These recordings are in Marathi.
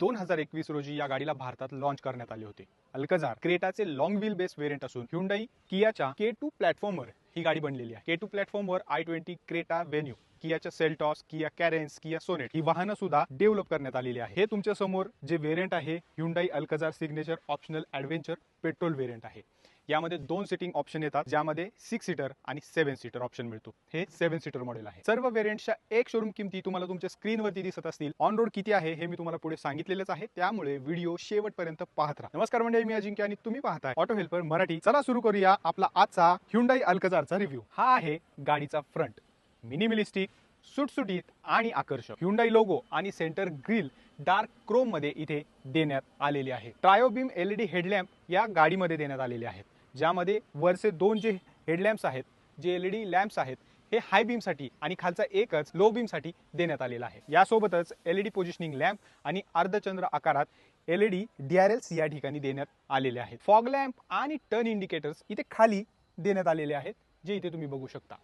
दोन हजार एकवीस रोजी या गाडीला भारतात लॉन्च करण्यात आले होते. अल्कझार क्रेटाचे लॉंग व्हील बेस व्हेरियंट असून ह्युंडाई कियाच्या के टू प्लॅटफॉर्मवर ही गाडी बनलेली आहे. के टू प्लॅटफॉर्मवर I twenty Creta Venue कियाच्या Seltos Kia Carens Kia Sonet ही वाहनं सुद्धा डेव्हलप करण्यात आलेली आहे. हे तुमच्यासमोर जे व्हेरियंट आहे Hyundai Alcazar signature optional adventure petrol variant आहे. यामध्ये दोन सिटिंग ऑप्शन येतात ज्यामध्ये सिक्स सीटर आणि सेव्हन सीटर ऑप्शन मिळतो. हे सेव्हन सीटर मॉडेल आहे. सर्व व्हेरियंटच्या एक शोरूम किमती तुम्हाला तुमच्या स्क्रीनवरती दिसत असतील. ऑन रोड किती आहे हे मी तुम्हाला पुढे सांगितलेलंच आहे. त्यामुळे व्हिडिओ शेवटपर्यंत पाहत राहा. नमस्कार म्हणजे मी अजिंक्य आणि तुम्ही पाहताय ऑटो हेल्पर मराठी. चला सुरू करूया आपला आजचा ह्युंडाई अल्कजारचा रिव्ह्यू हा आहे गाडीचा फ्रंट मिनिमिलिस्टिक सुटसुटीत आणि आकर्षक. ह्युंडाई लोगो आणि सेंटर ग्रिल डार्क क्रोममध्ये इथे देण्यात आलेले आहे. ट्रायोबीम एलईडी हेडलॅम्प या गाडीमध्ये देण्यात आलेले आहेत ज्यामध्ये वरचे दोन जे हेडलॅम्प्स आहेत J L E D lamps आहेत हे हाय बीमसाठी आणि खालचा एकच लो बीमसाठी देण्यात आलेला आहे. यासोबतच L E D positioning lamp आणि अर्धचंद्र आकारात L E D D R Ls या ठिकाणी देण्यात आलेले आहेत. फॉग लॅम्प आणि टर्न इंडिकेटर्स इथे खाली देण्यात आलेले आहेत जे इथे तुम्ही बघू शकता.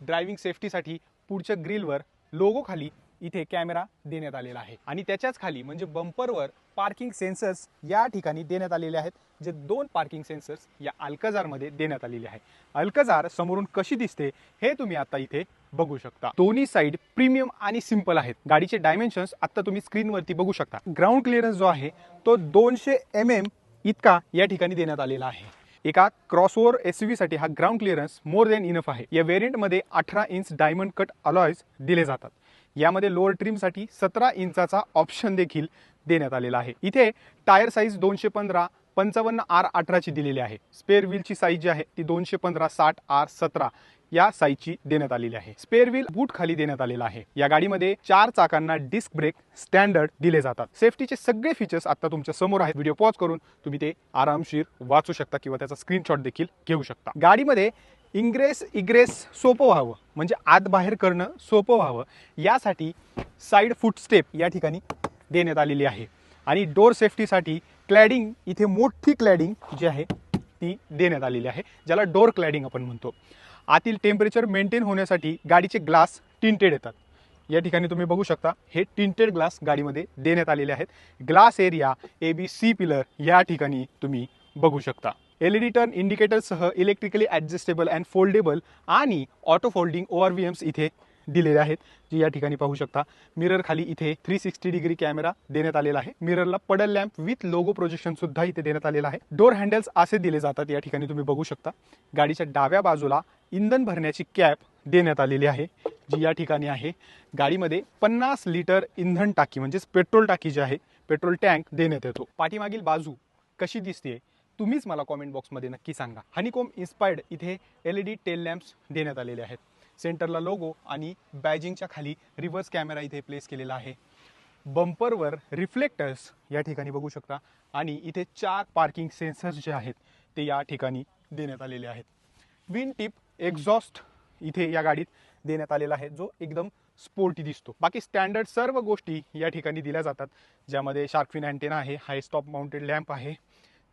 ड्रायव्हिंग सेफ्टीसाठी पुढच्या ग्रिलवर लोगो खाली इथे कॅमेरा देण्यात आलेला आहे. आणि त्याच्याच खाली म्हणजे बंपरवर पार्किंग सेन्सर्स या ठिकाणी देण्यात आलेले आहेत जे दोन पार्किंग सेन्सर्स या अल्कजारमध्ये देण्यात आलेले आहे. अल्कजार समोरून कशी दिसते हे तुम्ही आता इथे बघू शकता. दोन्ही साईड प्रीमियम आणि सिंपल आहेत. गाडीचे डायमेन्शन्स आता तुम्ही स्क्रीनवरती बघू शकता. ग्राउंड क्लिअरन्स जो आहे तो दोनशे एम एम इतका या ठिकाणी देण्यात आलेला आहे. एका क्रॉसओव्हर एससाठी हा ground clearance more than enough आहे. या व्हेरियंटमध्ये अठरा इंच डायमंड कट अलॉयज दिले जातात. यामध्ये लोअर ट्रिमसाठी सतरा इंचाचा ऑप्शन देखील देण्यात आलेला आहे. इथे टायर साईज दोनशे पंधरा पंचावन्न आर अठराची दिलेली आहे. स्पेअर व्हीलची साईज जी आहे ती दोनशे पंधरा साठ आर सतरा या साईजची देण्यात आलेली आहे. स्पेअर व्हील बूट खाली देण्यात आलेला आहे. या गाडीमध्ये चार चाकांना डिस्क ब्रेक स्टँडर्ड दिले जातात. सेफ्टीचे सगळे फीचर्स आता तुमच्यासमोर आहेत. व्हिडिओ पॉज करून तुम्ही ते आरामशीर वाचू शकता किंवा त्याचा स्क्रीनशॉट देखील घेऊ शकता. गाडीमध्ये इंग्रेस इग्रेस सोपं व्हावं. म्हणजे आत बाहेर करणं सोपं व्हावं. यासाठी साईड फुटस्टेप या ठिकाणी देण्यात आलेली आहे. आणि डोर सेफ्टीसाठी क्लॅडिंग इथे मोठी क्लॅडिंग जी आहे ती देण्यात आलेली आहे ज्याला डोर क्लॅडिंग आपण म्हणतो. आतील टेम्परेचर मेंटेन होण्यासाठी गाडीचे ग्लास टिंटेड येतात. या ठिकाणी तुम्ही बघू शकता हे टिंटेड ग्लास गाडीमध्ये देण्यात आलेले आहेत. Glass area A B C pillar या ठिकाणी तुम्ही बघू शकता. एलईडी टर्न इंडिकेटरसह इलेक्ट्रिकली ॲडजस्टेबल अँड फोल्डेबल आणि auto folding O R V Ms इथे दिलेले आहेत जे या ठिकाणी पाहू शकता. मिरर खाली इथे थ्री सिक्स्टी डिग्री कॅमेरा देण्यात आलेला आहे. मिररला पडल लॅम्प विथ लोगो प्रोजेक्शन सुद्धा इथे देण्यात आलेला आहे. डोर हँडल्स असे दिले जातात या ठिकाणी तुम्ही बघू शकता. गाडीच्या डाव्या बाजूला इंधन भरण्याची कॅप देण्यात आलेली आहे जी या ठिकाणी आहे. गाडीमध्ये पन्नास लिटर इंधन टाकी म्हणजेच पेट्रोल टाकी जी आहे पेट्रोल टँक देण्यात येतो. पाठीमागील बाजू कशी दिसते तुम्हीच मला कॉमेंट बॉक्समध्ये नक्की सांगा. हनीकोम इन्स्पायर्ड इथे L E D tail lamps देण्यात आलेले आहेत. सेंटरला लोगो आणि बॅजिंगच्या खाली रिव्हर्स कॅमेरा इथे प्लेस केलेला आहे. बंपरवर रिफ्लेक्टर्स या ठिकाणी बघू शकता. आणि इथे चार पार्किंग सेन्सर्स जे आहेत ते या ठिकाणी देण्यात आलेले आहेत. विन टिप एक्झॉस्ट इथे या गाडीत देण्यात आलेला आहे जो एकदम स्पोर्टी दिसतो. बाकी स्टँडर्ड सर्व गोष्टी या ठिकाणी दिल्या जातात ज्यामध्ये शार्कफिन अँटेना आहे हाय स्टॉप माउंटेड लॅम्प आहे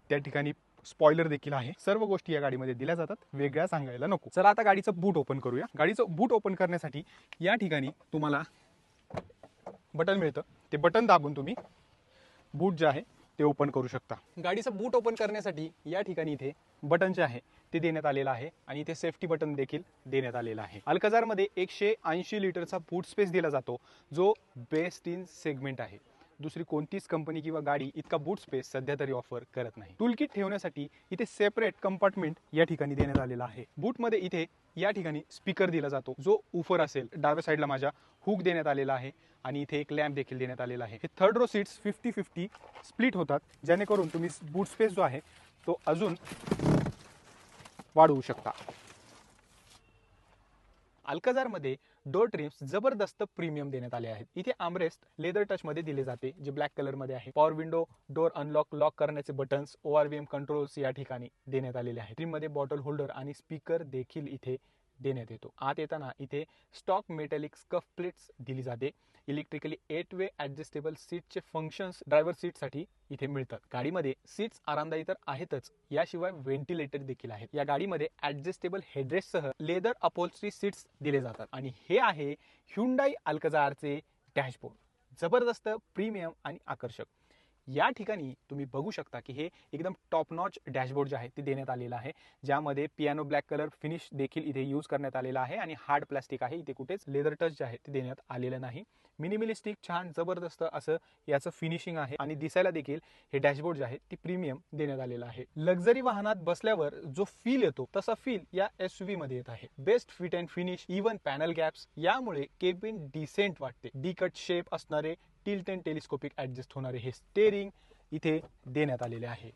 त्या ठिकाणी स्पॉइलर देखील आहे. सर्व गोष्टी या गाडीमध्ये दिल्या जातात. वेगळ्या सांगायला नको. चला आता गाडीचं बूट ओपन करूया. गाडीचं बूट ओपन करण्यासाठी या ठिकाणी तुम्हाला बटन मिळतं. ते बटन दाबून तुम्ही बूट जे आहे ते ओपन करू शकता. गाडीचं बूट ओपन करण्यासाठी या ठिकाणी इथे बटन जे आहे ते देण्यात आलेलं आहे आणि इथे सेफ्टी बटन देखील देण्यात आलेलं आहे. अल्कजारमध्ये एकशे ऐंशी लिटरचा बूट स्पेस दिला जातो जो बेस्ट इन सेगमेंट आहे. दुसरी कोणतीच कंपनी किंवा गाडी इतका बूट स्पेस सध्या तरी ऑफर करत नाही. टूलकिट ठेवण्यासाठी इथे सेपरेट कंपार्टमेंट या ठिकाणी देण्यात आलेला आहे. बूटमध्ये इथे या ठिकाणी स्पीकर दिला जातो जो उफर असेल. डाव्या साईडला माझ्या हुक देण्यात आलेला आहे आणि इथे एक लॅम्प देखील देण्यात आलेला आहे. हे third row seats fifty fifty split होतात जेणेकरून तुम्ही बूट स्पेस जो आहे तो अजून वाढवू शकता. अल्कजारमध्ये डोर ट्रिम्स जबरदस्त प्रीमियम देण्यात आले आहेत. इथे आमरेस्ट लेदर टच मध्ये दिले जाते जे ब्लॅक कलरमध्ये आहे. Power window door unlock lock करण्याचे buttons O R V M controls या ठिकाणी देण्यात आलेले आहेत. ट्रीममध्ये बॉटल होल्डर आणि स्पीकर देखील इथे देण्यात येतो. आत येताना इथे स्टॉक मेटॅलिक स्कफ प्लेट्स दिली जाते. इलेक्ट्रिकली एट वे ॲडजस्टेबल सीटचे फंक्शन्स ड्रायव्हर सीटसाठी इथे मिळतात. गाडीमध्ये सीट्स आरामदायी तर आहेतच. याशिवाय व्हेंटिलेटर देखील आहेत. या गाडीमध्ये ॲडजस्टेबल हेडरेस्टसह लेदर अपोल्स्ट्री सीट्स दिले जातात. आणि हे आहे ह्युंडाई अल्कजारचे डॅशबोर्ड जबरदस्त प्रीमियम आणि आकर्षक. या ठिकाणी तुम्ही बघू शकता की हे एकदम टॉप नॉच डॅशबोर्ड जे आहे ते देण्यात आलेलं आहे. ज्यामध्ये पियानो ब्लॅक कलर फिनिश देखील इथे यूज करण्यात आलेला आहे आणि हार्ड प्लास्टिक आहे. इथे कुठेच लेदर टच जे आहे ते देण्यात आलेलं नाही. मिनिमिलिस्टिक छान जबरदस्त असं याचं फिनिशिंग आहे आणि दिसायला देखील हे डॅशबोर्ड जे आहे ते प्रीमियम देण्यात आलेलं आहे. लक्झरी वाहनात बसल्यावर जो फील येतो तसा फील या एसमध्ये येत आहे. Best fit and finish even panel gaps यामुळे केबिन डिसेंट वाटते. डी कट शेप असणारे टिल्ट अँड टेलिस्कोपिक ॲडजस्ट होणारे हे स्टेरिंग इथे देण्यात आलेले आहे.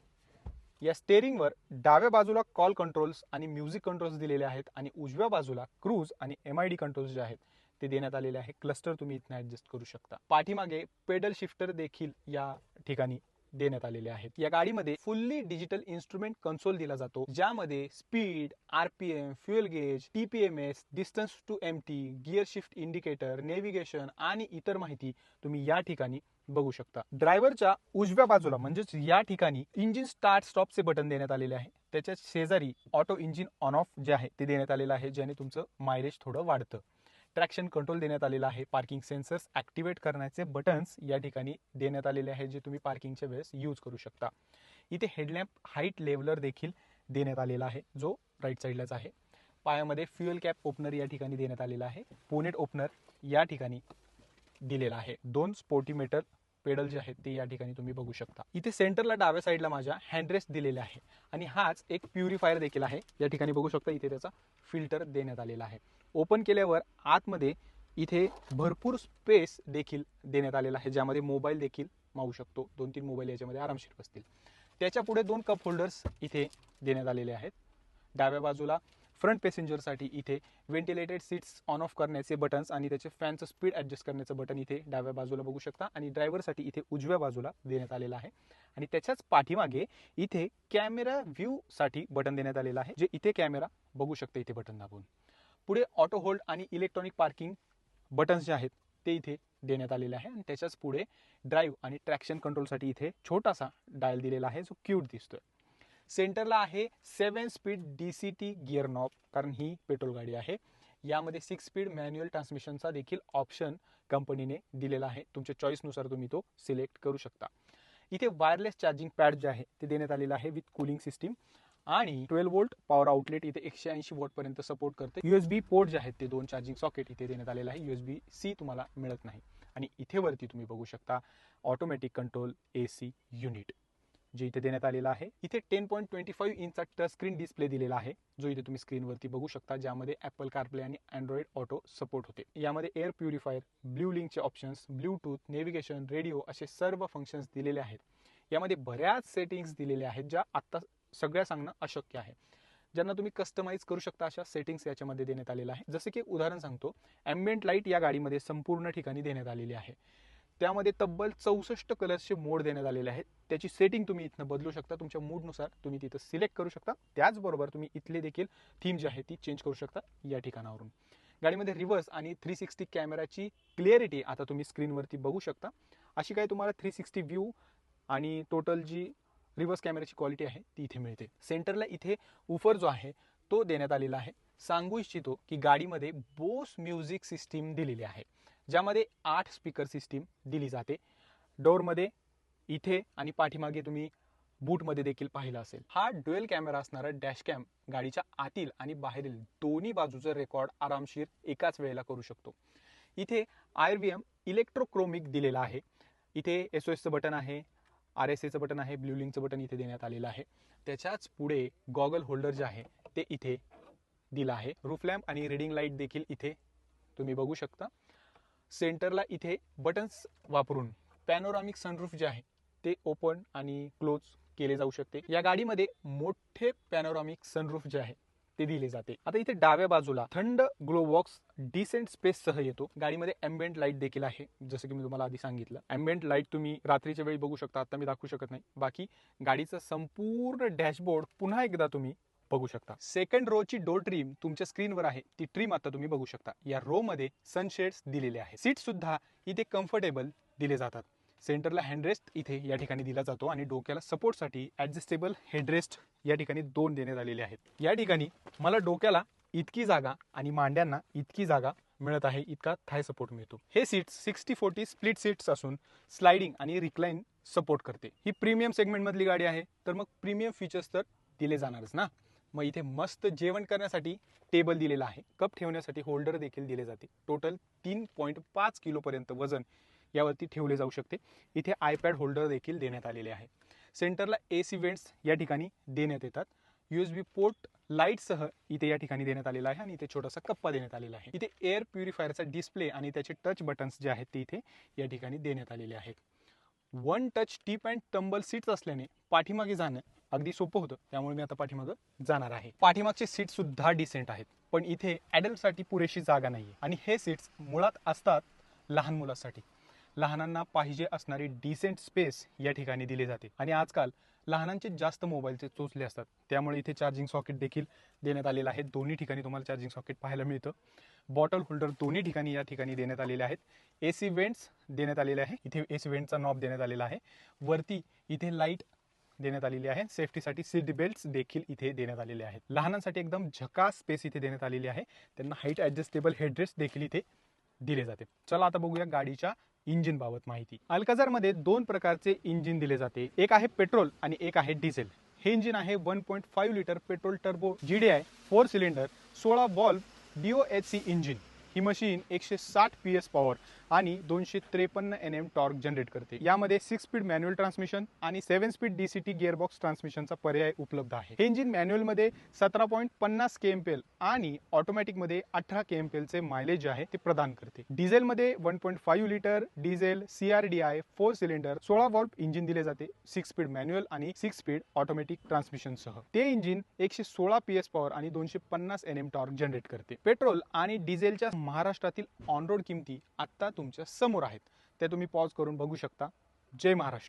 या स्टेरिंगवर डाव्या बाजूला कॉल कंट्रोल्स आणि म्युझिक कंट्रोल्स दिलेले आहेत आणि उजव्या बाजूला क्रूज आणि एम आय डी कंट्रोल्स जे आहेत ते देण्यात आलेले आहे. क्लस्टर तुम्ही इथनं ॲडजस्ट करू शकता. पाठीमागे पेडल शिफ्टर देखील या ठिकाणी देण्यात आलेले आहेत. या गाडीमध्ये फुल्ली डिजिटल इन्स्ट्रुमेंट कन्सोल दिला जातो ज्यामध्ये speed RPM fuel gauge TPMS distance to empty gear shift indicator navigation आणि इतर माहिती तुम्ही या ठिकाणी बघू शकता. ड्रायव्हरच्या उजव्या बाजूला म्हणजेच या ठिकाणी इंजिन स्टार्ट स्टॉपचे बटन देण्यात आलेले आहे. त्याच्या शेजारी ऑटो इंजिन ऑन ऑफ जे आहे ते देण्यात आलेलं आहे ज्याने तुमचं मायलेज थोडं वाढतं. ट्रॅक्शन कंट्रोल देण्यात आलेला आहे. पार्किंग सेन्सर्स ॲक्टिवेट करण्याचे बटन्स या ठिकाणी देण्यात आलेले आहेत जे तुम्ही पार्किंगच्या वेळेस यूज करू शकता. इथे हेडलॅम्प हाईट लेवलर देखील देण्यात आलेला आहे जो राईट साईडलाच आहे. पायामध्ये फ्युएल कॅप ओपनर या ठिकाणी देण्यात आलेला आहे. पोनेट ओपनर या ठिकाणी दिलेला आहे. दोन स्पोर्टीमीटर पेडल जे आहेत ते या ठिकाणी तुम्ही बघू शकता. इथे सेंटरला डाव्या साईडला माझ्या हँडरेस्ट दिलेले आहे. आणि हाच एक प्युरिफायर देखील आहे. या ठिकाणी बघू शकता इथे त्याचा फिल्टर देण्यात आलेला आहे. ओपन केल्यावर आतमध्ये इथे भरपूर स्पेस देखील देण्यात आलेला आहे ज्यामध्ये मोबाईल देखील मावू शकतो. दोन तीन मोबाईल याच्यामध्ये आरामशीर बसतील. त्याच्या पुढे दोन कप होल्डर्स इथे देण्यात आलेले आहेत. डाव्या बाजूला फ्रंट पॅसेंजरसाठी इथे व्हेंटिलेटेड सीट्स ऑन ऑफ करण्याचे बटन्स आणि त्याचे फॅनचं स्पीड ॲडजस्ट करण्याचं बटन इथे डाव्या बाजूला बघू शकता आणि ड्रायव्हरसाठी इथे उजव्या बाजूला देण्यात आलेलं आहे. आणि त्याच्याच पाठीमागे इथे कॅमेरा व्ह्यूसाठी बटन देण्यात आलेलं आहे जे इथे कॅमेरा बघू शकते इथे बटन दाबून. पुढे ऑटो होल्ड आणि इलेक्ट्रॉनिक पार्किंग बटन्स जे आहेत ते इथे देण्यात आलेले आहे. आणि त्याच्याच पुढे ड्राईव्ह आणि ट्रॅक्शन कंट्रोलसाठी इथे छोटासा डायल दिलेला आहे जो क्यूट दिसतोय. सेंटरला आहे seven speed D C T gear knob कारण ही पेट्रोल गाडी आहे. यामध्ये सिक्स स्पीड मॅन्युअल ट्रान्समिशनचा देखील ऑप्शन कंपनीने दिलेला आहे. तुमच्या चॉईसनुसार तुम्ही तो सिलेक्ट करू शकता. इथे वायरलेस चार्जिंग पॅड जे आहे ते देण्यात आलेलं आहे विथ कूलिंग सिस्टीम आणि ट्वेल्व वोल्ट पॉवर आउटलेट इथे एकशे ऐंशी वोल्ट पर्यंत सपोर्ट करते. युएसबी पोर्ट जे आहेत ते दोन चार्जिंग सॉकेट इथे देण्यात आलेलं आहे. युएसबी सी तुम्हाला मिळत नाही. आणि इथे वरती तुम्ही बघू शकता automatic control A C unit जे इथे देण्यात आलेला आहे. इथे टेन पॉईंट ट्वेंटी फाईव्ह इंचचा टच स्क्रीन डिस्प्ले दिलेला आहे. जो इथे तुम्ही स्क्रीनवरती बघू शकता ज्यामध्ये ॲपल कारप्ले आणि अँड्रॉइड ऑटो सपोर्ट होते. यामध्ये एअर प्युरिफायर ब्ल्यू लिंकचे ऑप्शन्स ब्ल्यूटूथ नेव्हिगेशन रेडिओ असे सर्व फंक्शन्स दिलेले आहेत. यामध्ये बऱ्याच सेटिंग्स दिलेल्या आहेत ज्या आत्ता सगळ्या सांगणं अशक्य आहे. ज्यांना तुम्ही कस्टमाइज करू शकता अशा सेटिंग्स याच्यामध्ये देण्यात आलेल्या आहे जसे की उदाहरण सांगतो. ॲम्बियंट लाइट या गाडीमध्ये संपूर्ण ठिकाणी देण्यात आलेली आहे. त्यामध्ये तब्बल चौसष्ट कलर्सचे मोड देण्यात आलेले आहेत. त्याची सेटिंग तुम्ही इथनं बदलू शकता. तुमच्या मूडनुसार तुम्ही तिथं सिलेक्ट करू शकता. त्याचबरोबर तुम्ही इथले देखील थीम जी आहे ती चेंज करू शकता या ठिकाणावरून. गाडीमध्ये रिव्हर्स आणि थ्री सिक्स्टी कॅमेराची क्लिअरिटी आता तुम्ही स्क्रीनवरती बघू शकता. अशी काही तुम्हाला थ्री सिक्स्टी व्ह्यू आणि टोटल जी रिव्हर्स कॅमेराची क्वालिटी आहे ती इथे मिळते. सेंटरला इथे उफर जो आहे तो देण्यात आलेला आहे. सांगू इच्छितो की गाडीमध्ये बोस म्युझिक सिस्टीम दिलेली आहे. ज्यामध्ये आठ स्पीकर सिस्टीम दिली जाते. डोअरमध्ये इथे आणि पाठीमागे तुम्ही बूटमध्ये देखील पाहिलं असेल. हा ड्युएल कॅमेरा असणारा डॅश कॅम गाडीच्या आतील आणि बाहेरील दोन्ही बाजूचं रेकॉर्ड आरामशीर एकाच वेळेला करू शकतो. इथे आय व्ही एम इलेक्ट्रोक्रोमिक दिलेला आहे. इथे एस ओ एसचं बटन आहे. आर एस एचं बटन आहे ब्ल्यू लिंकचं बटन इथे देण्यात आलेलं आहे. त्याच्याच पुढे गॉगल होल्डर जे आहे ते इथे दिलं आहे. रूफ लॅम्प आणि रिडिंग लाइट देखील इथे तुम्ही बघू शकता. सेंटरला इथे बटन्स वापरून पॅनोरामिक सनरूफ जे आहे ते ओपन आणि क्लोज केले जाऊ शकते. या गाडीमध्ये मोठे पॅनोरामिक सनरूफ जे आहे ते दिले जाते. आता इथे डाव्या बाजूला थंड ग्लो बॉक्स डिसेंट स्पेस सह येतो. गाडीमध्ये अँबियंट लाइट देखील आहे जसं की मी तुम्हाला आधी सांगितलं. अँबियंट लाइट तुम्ही रात्रीच्या वेळी बघू शकता आता मी दाखवू शकत नाही. बाकी गाडीचं संपूर्ण डॅशबोर्ड पुन्हा एकदा तुम्ही बघू शकता. सेकंड रो ची डोर ट्रीम तुमच्या स्क्रीनवर आहे. ती ट्रीम आता तुम्ही बघू शकता. या रो मध्ये सनशेड्स दिलेले आहे सीट सुद्धा इथे कम्फर्टेबल दिले जातात. सेंटरला हँडरेस्ट इथे या ठिकाणी दिला जातो आणि डोक्याला सपोर्टसाठी ऍडजस्टेबल हेडरेस्ट या ठिकाणी दोन देण्यात आलेले आहेत. या ठिकाणी मला डोक्याला इतकी जागा आणि मांड्यांना इतकी जागा मिळत आहे इतका थाय सपोर्ट मिळतो. हे seats sixty forty split seats असून स्लायडिंग आणि रिक्लाईन सपोर्ट करते. ही प्रीमियम सेगमेंटमधली गाडी आहे तर मग प्रीमियम फीचर्स तर दिले जाणारच ना? मग इथे मस्त जेवण करण्यासाठी टेबल दिलेला आहे. कप ठेवण्यासाठी होल्डर देखील दिले जाते. टोटल तीन पॉईंट पाच किलोपर्यंत वजन यावरती ठेवले जाऊ शकते. इथे आयपॅड होल्डर देखील देण्यात आलेले आहे. सेंटरला ए सी वेंट्स या ठिकाणी देण्यात येतात. यू एस बी पोर्ट लाईटसह इथे या ठिकाणी देण्यात आलेला आहे आणि इथे छोटासा कप्पा देण्यात आलेला आहे. इथे एअर प्युरिफायरचा डिस्प्ले आणि त्याचे टच बटन्स जे आहेत ते इथे या ठिकाणी देण्यात आलेले आहेत. One touch tip and tumble seats असल्याने पाठीमागे जाणं अगदी सोपं होतं. त्यामुळे मी आता पाठीमागं जाणार आहे. पाठीमागचे सीट सुद्धा डिसेंट आहेत. पण इथे ॲडल्टसाठी पुरेशी जागा नाही आणि हे सीट्स मुळात असतात लहान मुलासाठी. लहानांना पाहिजे असणारी डिसेंट स्पेस या ठिकाणी दिली जाते. आणि आजकाल लहानांचे जास्त मोबाईलचे चोचले असतात. त्यामुळे इथे चार्जिंग सॉकेट देखील देण्यात आलेलं आहे. दोन्ही ठिकाणी तुम्हाला चार्जिंग सॉकेट पाहायला मिळतं. बॉटल होल्डर दोन्ही ठिकाणी या ठिकाणी देण्यात आलेले आहेत. ए सी वेंट्स देण्यात आलेले आहे. इथे ए सी वेंटचा नॉब देण्यात आलेला आहे. वरती इथे लाइट देण्यात आलेली आहे. सेफ्टीसाठी सीट बेल्ट देखील इथे देण्यात आलेले आहेत. लहानांसाठी एकदम झका स्पेस इथे देण्यात आलेली आहे. त्यांना हाईट ॲडजस्टेबल हेडरेस्ट देखील इथे दिले जाते. चला आता बघूया गाडीच्या इंजिन बाबत माहिती. अल्काझारमध्ये दोन प्रकारचे इंजिन दिले जाते. एक आहे पेट्रोल आणि एक आहे डिझेल. हे इंजिन आहे one point five litre petrol turbo GDI four cylinder सोळा बॉल्ब डीओ एच सी इंजिन. ही मशीन एकशे साठ पी एस पॉवर आणि दोनशे त्रेपन्न एन एम टॉर्क जनरेट करते. यामध्ये सिक्स स्पीड मॅन्युअल ट्रान्समिशन आणि सेव्हन स्पीड डीसीटी गिअरबॉक्स ट्रान्समिशनचा पर्याय उपलब्ध आहे. हे इंजिन मॅन्युअलमध्ये सतरा पॉईंट पन्नास के एम पेल आणि ऑटोमॅटिकमध्ये अठरा के एम पेलचे मायलेज जे आहे ते प्रदान करते. डिझेलमध्ये one point five litre diesel CRDI four cylinder सोळा वॉल्ट इंजिन दिले जाते. सिक्स स्पीड मॅन्युअल आणि सिक्स स्पीड ऑटोमॅटिक ट्रान्समिशनसह ते इंजिन एकशे सोळा पी एस पॉवर आणि दोनशे पन्नास एन एम टॉर्क जनरेट करते. पेट्रोल आणि डिझेलच्या महाराष्ट्रातील ऑन रोड किमती आत्ता तुमच्यासमोर आहेत. त्या तुम्ही पॉज करून बघू शकता. जय महाराष्ट्र.